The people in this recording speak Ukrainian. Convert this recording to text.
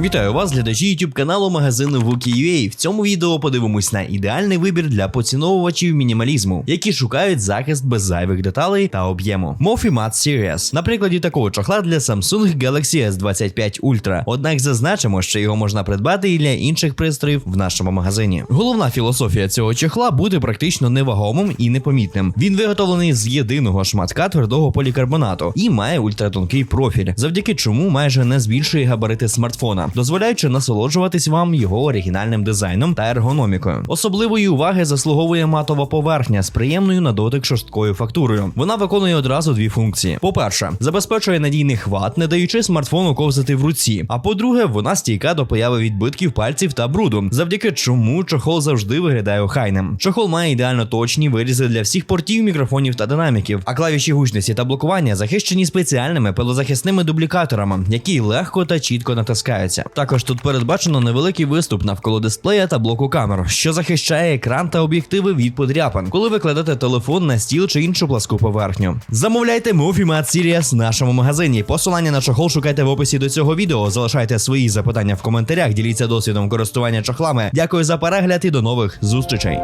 Вітаю вас, глядачі YouTube каналу магазину Wookie.ua. В цьому відео подивимось на ідеальний вибір для поціновувачів мінімалізму, які шукають захист без зайвих деталей та об'єму. Mofi Mat Series. На прикладі такого чохла для Samsung Galaxy S25 Ultra. Однак зазначимо, що його можна придбати і для інших пристроїв в нашому магазині. Головна філософія цього чохла бути практично невагомим і непомітним. Він виготовлений з єдиного шматка твердого полікарбонату і має ультратонкий профіль, завдяки чому майже не збільшує габарити смартфона, дозволяючи насолоджуватись вам його оригінальним дизайном та ергономікою. Особливої уваги заслуговує матова поверхня з приємною на дотик шорсткою фактурою. Вона виконує одразу дві функції: по-перше, забезпечує надійний хват, не даючи смартфону ковзати в руці. А по-друге, вона стійка до появи відбитків пальців та бруду, завдяки чому чохол завжди виглядає охайним. Чохол має ідеально точні вирізи для всіх портів, мікрофонів та динаміків, а клавіші гучності та блокування захищені спеціальними пилозахисними дублікаторами, які легко та чітко натискаються. Також тут передбачено невеликий виступ навколо дисплея та блоку камер, що захищає екран та об'єктиви від подряпин, коли ви кладете телефон на стіл чи іншу пласку поверхню. Замовляйте Movie Mat Series в нашому магазині. Посилання на чохол шукайте в описі до цього відео. Залишайте свої запитання в коментарях, діліться досвідом користування чохлами. Дякую за перегляд і до нових зустрічей.